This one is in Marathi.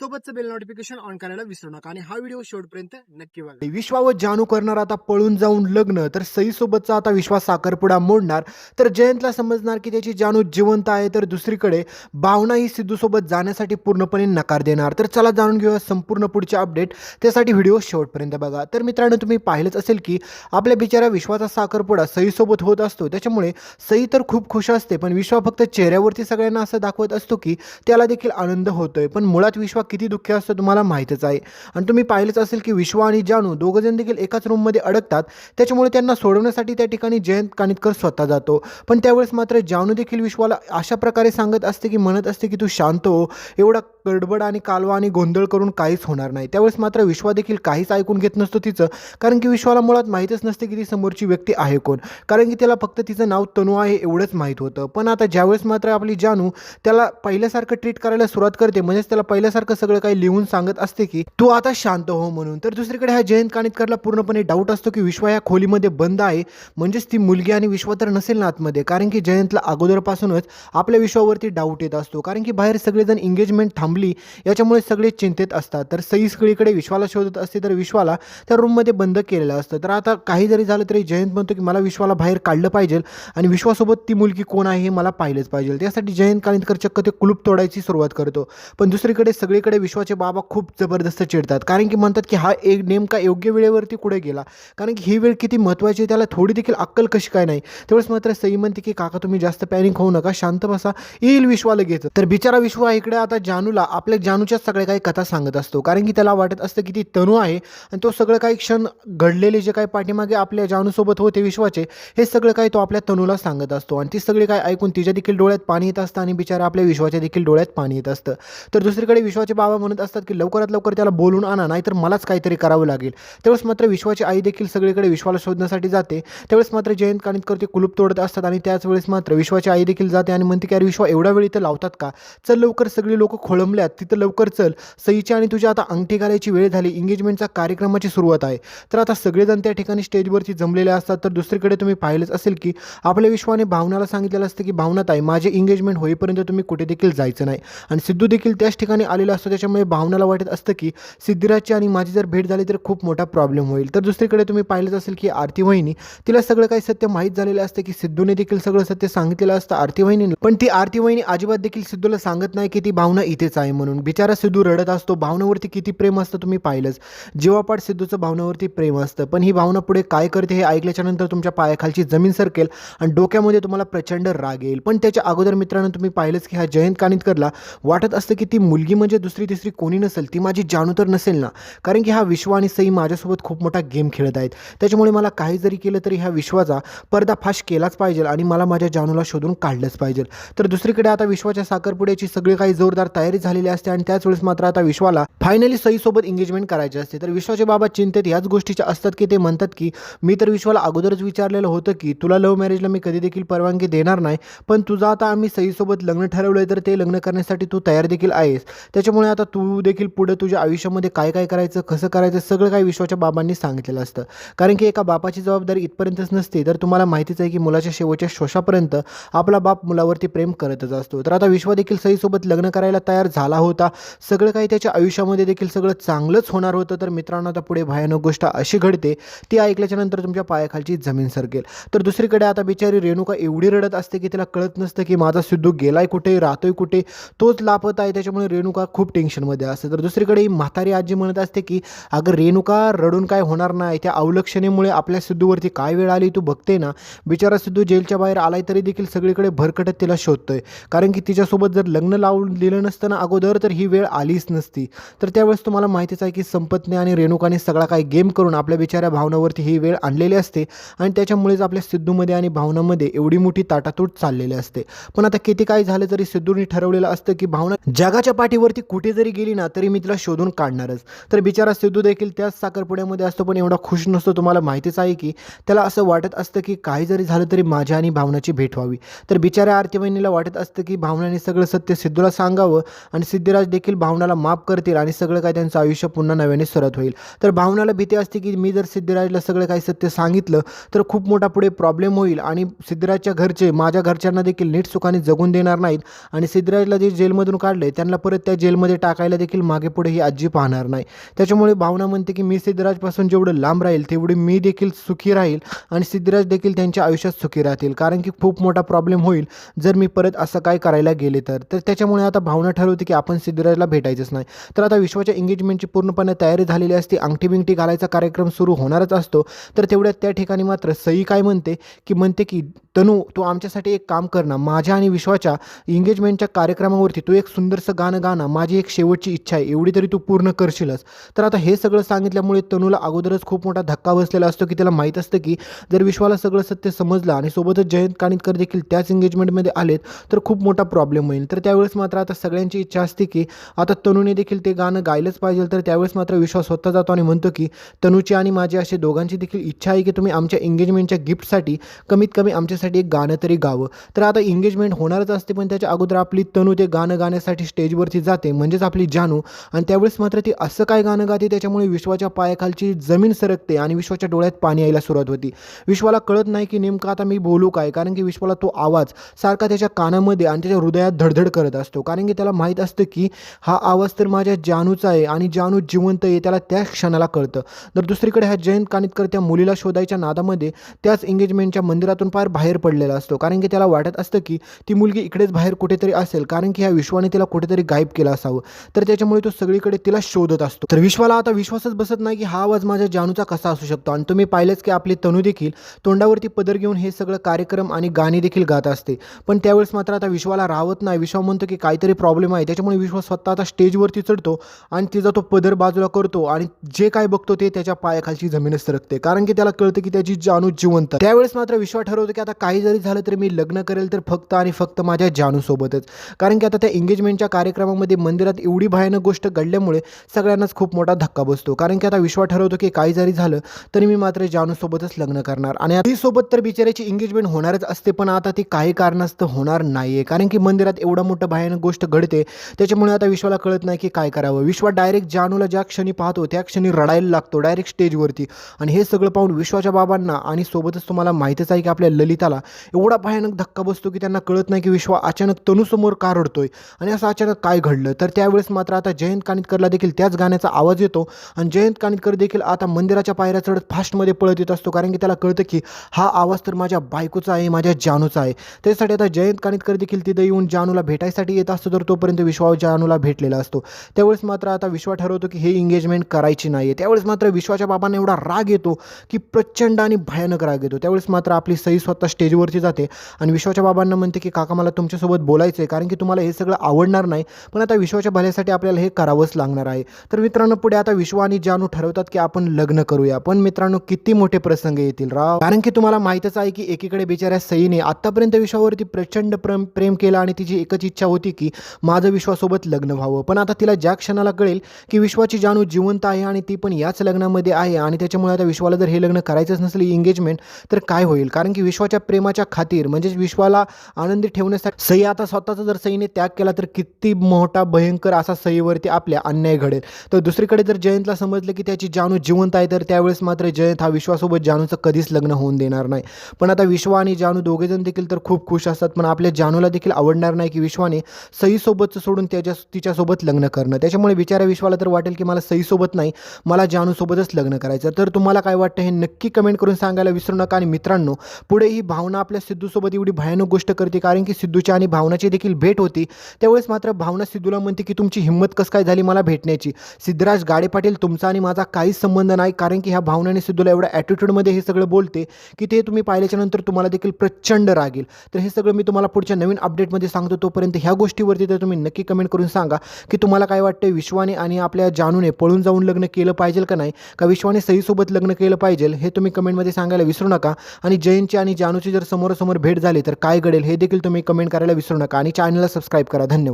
सोबतचं बेल नोटिफिकेशन ऑन करायला विसरू नका आणि हा व्हिडिओ शेवटपर्यंत नक्की बघा. विश्वावर जानू करणार आता पळून जाऊन लग्न तर सईसोबतचा आता विश्वास साखरपुडा मोडणार. तर जयंतला समजणार की त्याची जानू जिवंत आहे तर दुसरीकडे भावना ही सिद्धूसोबत जाण्यासाठी पूर्णपणे नकार देणार. तर चला जाणून घेऊया संपूर्ण पुढचे अपडेट त्यासाठी व्हिडिओ शेवटपर्यंत बघा. तर मित्रांनो तुम्ही पाहिलंच असेल की आपल्या बिचाऱ्या विश्वाचा साखरपुडा सईसोबत होत असतो. त्याच्यामुळे सई तर खूप खुश असते पण विश्वा फक्त चेहऱ्यावरती सगळ्यांना असं दाखवत असतो की त्याला देखील आनंद होतोय. पण मुळात विश्वा किती दुःखी असतं तुम्हाला माहीतच आहे. आणि तुम्ही पाहिलंच असेल की विश्वा आणि जानू दोघं जण देखील एकाच रूममध्ये अडकतात. त्याच्यामुळे त्यांना सोडवण्यासाठी त्या ठिकाणी जयंत कानितकर स्वतः जातो. पण त्यावेळेस मात्र जानू देखील विश्वाला अशा प्रकारे सांगत असते की म्हणत असते की तू शांत हो. एवढा गडबड आणि कालवा आणि गोंधळ करून काहीच होणार नाही. त्यावेळेस मात्र विश्वा देखील काहीच ऐकून घेत नसतो तिचं. कारण की विश्वाला मुळात माहीतच नसते की ती समोरची व्यक्ती आहे कोण. कारण की त्याला फक्त तिचं नाव तनू आहे एवढंच माहीत होतं. पण आता ज्यावेळेस मात्र आपली जानू त्याला पहिल्यासारखं ट्रीट करायला सुरुवात करते म्हणजेच त्याला पहिल्यासारखं सगळं काही लिहून सांगत असते की तू आता शांत हो म्हणून. तर दुसरीकडे हा जयंत कानितकरला पूर्णपणे डाऊट असतो की विश्वा या खोलीमध्ये बंद आहे. म्हणजेच ती मुलगी आणि विश्व तर नसेल ना आतमध्ये. कारण की जयंतला अगोदरपासूनच आपल्या विश्वावरती डाऊट येत असतो. कारण की बाहेर सगळेजण एंगेजमेंट थांबली याच्यामुळे सगळे चिंतेत असतात. तर सई सगळीकडे विश्वाला शोधत असते तर विश्वाला त्या रूममध्ये बंद केलेलं असतं. तर आता काही जरी झालं तरी जयंत म्हणतो की मला विश्वाला बाहेर काढलं पाहिजे आणि विश्वासोबत ती मुलगी कोण आहे हे मला पाहिलंच पाहिजे. त्यासाठी जयंत कानितकर चक्क ते कुलूप तोडायची सुरुवात करतो. पण दुसरीकडे सगळीकडे विश्वाचे बाबा खूप जबरदस्त चिडतात. कारण की म्हणतात की हा एक नेमका योग्य वेळेवरती कुठे गेला? कारण की ही वेळ किती महत्त्वाची आहे त्याला थोडी देखील अक्कल कशी काय नाही? तेवढंच मात्र सई म्हणते की काका तुम्ही जास्त पॅनिक होऊ नका शांत बसा येईल विश्वाला घेतं. तर बिचारा विश्वा इकडे आता जानूला आपल्या जानूच्याच सगळ्या काही कथा सांगत असतो. कारण की त्याला वाटत असतं की ती तनू आहे आणि तो सगळं काही क्षण घडलेले जे काही पाठीमागे आपल्या जानूसोबत होते विश्वाचे हे सगळं काही तो आपल्या तनूला सांगत असतो. आणि ती सगळी काय ऐकून तिच्या देखील डोळ्यात पाणी येत असतं आणि बिचारा आपल्या विश्वाच्या देखील डोळ्यात पाणी येत असतं. तर दुसरीकडे विश्वाचे बाबा म्हणत असतात की लवकरात लवकर त्याला बोलून आणा नाहीतर मलाच काहीतरी करावं लागेल. त्यावेळेस मात्र विश्वाची आई देखील सगळीकडे विश्वाला शोधण्यासाठी जाते. त्यावेळेस मात्र जयंत कानितकर ते कुलूप तोडत असतात आणि त्याच वेळेस मात्र विश्वाची आई देखील जाते आणि म्हणते की अरे विश्वा एवढा वेळ इथं लावतात का? चल लवकर सगळी लोक खोळंबल्यात. तिथं लवकर चल. सईची आणि तुझ्या आता अंगठी घालायची वेळ झाली. एंगेजमेंटचा कार्यक्रमाची सुरुवात आहे. तर आता सगळेजण त्या ठिकाणी स्टेजवरती जमलेले असतात. तर दुसरीकडे तुम्ही पाहिलंच असेल की आपल्या विश्वाने भावनाला सांगितलेलं असतं की भावनात आहे माझे एंगेजमेंट होईपर्यंत तुम्ही कुठे देखील जायचं नाही. आणि सिद्धू देखील त्याच ठिकाणी आलेला असतो त्याच्यामुळे भावनाला वाटत असतं की सिद्धिराजची आणि माझी जर भेट झाली तर खूप मोठा प्रॉब्लेम होईल. तर दुसरीकडे तुम्ही पाहिलंच असेल की आरती वहिनी तिला सगळं काही सत्य माहीत झालेलं असतं की सिद्धूने देखील सगळं सत्य सांगितलेलं असतं आरती वहिनी पण ती आरती वहिनी अजिबात देखील सिद्धूला सांगत नाही की ती भावना इथेच आहे म्हणून. बिचारा सिद्धू रडत असतो भावनावरती किती प्रेम असतं तुम्ही पाहिलंच. जीवापाठ सिद्धूचं भावनावरती प्रेम असतं. पण ही भावना पुढे काय करते हे ऐकल्याच्या नंतर तुमच्या पायाखालची जमीन सरकेल आणि डोक्यामध्ये तुम्हाला प्रचंड राग येईल. पण त्याच्या अगोदर मित्रांनो तुम्ही पाहिलंच की हा जयंत कानितकरला वाटत असतं की ती मुलगी म्हणजे दुसरी तिसरी कोणी नसेल ती माझी जानू तर नसेल ना? कारण की हा विश्व आणि सई माझ्यासोबत खूप मोठा गेम खेळत आहेत. त्याच्यामुळे मला काही जरी केलं तरी ह्या विश्वाचा पर्दाफाश केलाच पाहिजे आणि मला माझ्या जानूला शोधून काढलंच पाहिजे. तर दुसरीकडे आता विश्वाच्या साखरपुड्याची सगळी काही जोरदार तयारी झालेली असते आणि त्याच वेळेस मात्र आता विश्वाला फायनली सईसोबत एंगेजमेंट करायची असते. तर विश्वाचे बाबा चिंतेत याच गोष्टीच्या असतात की ते म्हणतात की मी तर विश्वाला अगोदरच विचारलेलं होतं की तुला लव्ह मॅरेजला मी कधी देखील परवानगी देणार नाही पण तुझं आता आम्ही सईसोबत लग्न ठरवलं आहे तर ते लग्न करण्यासाठी तू तयार देखील आहेस. त्याच्यामुळे आता तू देखील पुढे तुझ्या आयुष्यामध्ये काय काय करायचं कसं करायचं सगळं काही विश्वाच्या बाबांनी सांगितलेलं असतं. कारण की एका बापाची जबाबदारी इथपर्यंतच नसते. तर तुम्हाला माहितीच आहे की मुलाच्या शेवटच्या श्वासापर्यंत आपला बाप मुलावरती प्रेम करतच असतो. तर आता विश्व देखील सईसोबत लग्न करायला तयार झाला होता. सगळं काही त्याच्या आयुष्यामध्ये देखील सगळं चांगलंच होणार होतं. तर मित्रांनो आता पुढे भयानक गोष्ट अशी घडते. ती ऐकल्याच्या नंतर तुमच्या पायाखालची जमीन सरकेल. तर दुसरीकडे आता बिचारी रेणुका एवढी रडत असते की तिला कळत नसतं की माझा सिद्धू गेलाय कुठे राहतोय कुठे? तोच लापत आहे. त्याच्यामुळे रेणुका खूप टेन्शनमध्ये असते. तर दुसरीकडे ही म्हातारी आजी म्हणत असते की अगं रेणुका रडून काय होणार नाही. त्या अवलक्षणेमुळे आपल्या सिद्धूवरती काय वेळ आली तू बघते ना. बिचारा सिद्धू जेलच्या बाहेर आलाय तरी देखील सगळीकडे भरकटत तिला शोधतोय. कारण की तिच्यासोबत जर लग्न लावून दिलं नसतं ना अगोदर तर ही वेळ आलीच नसती. तर त्यावेळेस तुम्हाला माहितीच आहे की संपतने आणि रेणुकाने सगळा काही गेम करून आपल्या बिचाऱ्या भावनावरती ही वेळ आणलेली असते. आणि त्याच्यामुळेच आपल्या सिद्धूमध्ये आणि भावनामध्ये एवढी मोठी ताटातूट चाललेली असते. पण आता किती काय झालं तरी सिद्धूने ठरवलेलं असतं की भावना जगाच्या पाठीवरती कुठे जरी गेली ना तरी मी तिला शोधून काढणारच. तर बिचारा सिद्धू देखील त्याच साखरपुड्यामध्ये असतो पण एवढा खुश नसतो. तुम्हाला माहितीच आहे की त्याला असं वाटत असतं की काही जरी झालं तरी माझ्या आणि भावनाची भेट व्हावी. तर बिचाऱ्या आरती बहिणीला वाटत असतं की भावनाने सगळं सत्य सिद्धूला सांगावं आणि सिद्धिराज देखील भावनाला माफ करतील आणि सगळं काय त्यांचं आयुष्य पुन्हा नव्याने सरत होईल. तर भावनाला भीती असते की मी जर सिद्धिराजला सगळं काही सत्य सांगितलं तर खूप मोठा पुढे प्रॉब्लेम होईल आणि सिद्धिराजच्या घरचे माझ्या घरच्यांना देखील नीट सुखाने जगून देणार नाहीत. आणि सिद्धिराजला जे जेलमधून काढले त्यांना परत त्या जेलमध्ये टाकायला देखील मागे पुढे ही आजी पाहणार नाही. त्याच्यामुळे भावना म्हणते की मी सिद्धिराजपासून जेवढं लांब राहील तेवढे मी देखील सुखी राहील आणि सिद्धिराज देखील त्यांच्या आयुष्यात सुखी राहतील. कारण की खूप मोठा प्रॉब्लेम होईल जर मी परत असं काय करायला गेले तर. तर त्याच्यामुळे आता भावना ठरवते की आपण सिद्धिराजला भेटायचंच नाही. तर आता विश्वाच्या एंगेजमेंटची पूर्णपणे तयारी झालेली असते अंगठी बिंगठी घालायचा कार्यक्रम सुरू होणारच असतो. तर तेवढ्यात त्या ठिकाणी मात्र सई काय म्हणते की म्हणते की तनू तू आमच्यासाठी एक काम कर ना. माझ्या आणि विश्वाच्या एंगेजमेंटच्या कार्यक्रमावरती तू एक सुंदरसं गाणं गाणं माझी एक शेवटची इच्छा आहे एवढी तरी तू पूर्ण करशीलच. तर आता हे सगळं सांगितल्यामुळे तनूला अगोदरच खूप मोठा धक्का बसलेला असतो की त्याला माहीत असतं की जर विश्वाला सगळं सत्य समजलं आणि सोबतच जयंत कानितकर देखील त्याच एंगेजमेंटमध्ये आलेत तर खूप मोठा प्रॉब्लेम होईल. तर त्यावेळेस मात्र आता सगळ्यांची इच्छा असते की आता तनूने देखील ते गाणं गायलंच पाहिजे तर त्यावेळेस मात्र विश्वास स्वतः जातो आणि म्हणतो की तनूची आणि माझी अशी दोघांची देखील इच्छा आहे की तुम्ही आमच्या एंगेजमेंटच्या गिफ्टसाठी कमीत कमी आमच्यासाठी एक गाणं तरी गावं. तर आता एंगेजमेंट होणारच असते पण त्याच्या अगोदर आपली तनू ते गाणं गाण्यासाठी स्टेजवरती जाते. म्हणजे म्हणजेच आपली जानू. आणि त्यावेळेस मात्र ती असं काय गाणं गाते त्याच्यामुळे विश्वाच्या पायाखालची जमीन सरकते आणि विश्वाच्या डोळ्यात पाणी यायला सुरुवात होती. विश्वाला कळत नाही की नेमकं आता मी बोलू काय? कारण की विश्वाला तो आवाज सारखा त्याच्या कानामध्ये आणि त्याच्या हृदयात धडधड करत असतो. कारण की त्याला माहीत असतं की हा आवाज तर माझ्या जानूचा आहे आणि जानू जिवंत आहे त्याला त्याच क्षणाला कळतं. तर दुसरीकडे ह्या जयंत कानितकर त्या मुलीला शोधायच्या नादामध्ये त्याच एंगेजमेंटच्या मंदिरातून पार बाहेर पडलेला असतो. कारण की त्याला वाटत असतं की ती मुलगी इकडेच बाहेर कुठेतरी असेल. कारण की ह्या विश्वाने तिला कुठेतरी गायब केलं असावं. तर त्याच्यामुळे तो सगळीकडे तिला शोधत असतो. तर विश्वाला आता विश्वासच बसत नाही की हा आवाज माझ्या जानूचा कसा असू शकतो? आणि तुम्ही पाहिलंच की आपली तनू देखील तोंडावरती पदर घेऊन हे सगळं कार्यक्रम आणि गाणी देखील गात असते. पण त्यावेळेस मात्र आता विश्वाला राहत नाही. विश्वा म्हणतो की काहीतरी प्रॉब्लेम आहे. त्याच्यामुळे विश्वास स्वतः आता स्टेजवरती चढतो आणि तिचा तो पदर बाजूला करतो आणि जे काय बघतो ते त्याच्या पायाखालची जमीनच सरकते. कारण की त्याला कळतं की त्याची जानू जिवंत त्यावेळेस मात्र विश्वास ठरवतो की आता काही जरी झालं तरी मी लग्न करेल तर फक्त आणि फक्त माझ्या जानूसोबतच. कारण की आता त्या एंगेजमेंटच्या कार्यक्रमामध्ये मंदिरात एवढी भयानक गोष्ट घडल्यामुळे सगळ्यांनाच खूप मोठा धक्का बसतो. कारण की आता विश्वा ठरवतो की काही जरी झालं तरी मी मात्र जानूसोबतच लग्न करणार. आणि ती सोबत तर बिचाऱ्याची एंगेजमेंट होणारच असते पण आता ती काही कारणास्तव होणार नाहीये. कारण की मंदिरात एवढा मोठं भयानक गोष्ट घडते त्याच्यामुळे आता विश्वाला कळत नाही की काय करावं. विश्वा डायरेक्ट जानूला ज्या क्षणी पाहतो त्या क्षणी रडायला लागतो डायरेक्ट स्टेजवरती आणि हे सगळं पाहून विश्वाच्या बाबांना आणि सोबतच तुम्हाला माहितीच आहे की आपल्या ललिताला एवढा भयानक धक्का बसतो की त्यांना कळत नाही की विश्वा अचानक तनूसमोर का रडतोय. आणि असं अचानक काय घडलं? तर त्यावेळेस मात्र आता जयंत कानितकरला देखील त्याच गाण्याचा आवाज येतो. आणि जयंत कानितकर देखील आता मंदिराच्या पायऱ्या चढत फास्टमध्ये पळत येत असतो. कारण की त्याला कळतं की हा आवाज तर माझ्या बायकोचा आहे माझ्या जानूचा आहे. त्यासाठी आता जयंत कानितकर देखील तिथे येऊन जानूला भेटायसाठी येत असतो. तर तोपर्यंत विश्वा जानूला भेटलेला असतो. त्यावेळेस मात्र आता विश्वा ठरवतो की हे एंगेजमेंट करायची नाही आहे त्यावेळेस मात्र विश्वाच्या बाबांना एवढा राग येतो की प्रचंड आणि भयानक राग येतो. त्यावेळेस मात्र आपली सई स्वतः स्टेजवरती जाते आणि विश्वाच्या बाबांना म्हणते की काका मला तुमच्यासोबत बोलायचं आहे कारण की तुम्हाला हे सगळं आवडणार नाही. पण आता विश्वा विश्वाच्या भल्यासाठी आपल्याला हे करावंच लागणार आहे. तर मित्रांनो पुढे आता विश्व आणि जानू ठरवतात की आपण लग्न करूया. पण मित्रांनो किती मोठे प्रसंग येतील राव? कारण की तुम्हाला माहीतच आहे की एकीकडे बिचाऱ्या सईने आतापर्यंत विश्वावरती प्रचंड प्रेम प्रेम केलं आणि तिची एकच इच्छा होती की माझं विश्वासोबत लग्न व्हावं. पण आता तिला ज्या क्षणाला कळेल की विश्वाची जानू जिवंत आहे आणि ती पण याच लग्नामध्ये आहे आणि त्याच्यामुळे आता विश्वाला जर हे लग्न करायचंच नसले एंगेजमेंट तर काय होईल? कारण की विश्वाच्या प्रेमाच्या खातीर म्हणजेच विश्वाला आनंदी ठेवण्यासाठी सई आता स्वतःचा जर सईने त्याग केला तर किती मोठा भय भयंकर असा सहीवरती आपल्या अन्याय घडेल. तर दुसरीकडे जर जयंतला समजलं की त्याची जानू जिवंत आहे तर त्यावेळेस मात्र जयंत हा विश्वासोबत जानूचं कधीच लग्न होऊन देणार नाही. पण आता विश्वा आणि जानू दोघेजण देखील तर खूप खुश असतात पण आपल्या जानूला देखील आवडणार नाही की विश्वाने सईसोबतचं सोडून त्याच्या तिच्यासोबत लग्न करणं. त्याच्यामुळे बिचाऱ्या विश्वाला तर वाटेल की मला सईसोबत नाही मला जानूसोबतच लग्न करायचं. तर तुम्हाला काय वाटतं हे नक्की कमेंट करून सांगायला विसरू नका. आणि मित्रांनो पुढे ही भावना आपल्या सिद्धूसोबत एवढी भयानक गोष्ट करते कारण की सिद्धूच्या आणि भावनाची देखील भेट होती. त्यावेळेस मात्र भावना सिद्धूला म्हणते की तुमची हिंमत कसं काय झाली मला भेटण्याची? सिद्धराज गाडे पाटील तुमचा आणि माझा काहीच संबंध नाही कारण की ह्या भावनाने सिद्धूला एवढ्या ॲटिट्यूडमध्ये हे सगळं बोलते की ते तुम्ही पाहिल्याच्यानंतर तुम्हाला देखील प्रचंड रागेल. तर हे सगळं मी तुम्हाला पुढच्या नवीन अपडेटमध्ये सांगतो तोपर्यंत ह्या गोष्टीवरती तर तुम्ही नक्की कमेंट करून सांगा की तुम्हाला काय वाटतं विश्वाने आणि आपल्या जानूने पळून जाऊन लग्न केलं पाहिजे का नाही? का विश्वाने सईसोबत लग्न केलं पाहिजे हे तुम्ही कमेंटमध्ये सांगायला विसरू नका. आणि जयंतची आणि जानूची जर समोरासमोर भेट झाली तर काय घडेल हे देखील तुम्ही कमेंट करायला विसरू नका. आणि चॅनलला सबस्क्राईब करा. धन्यवाद.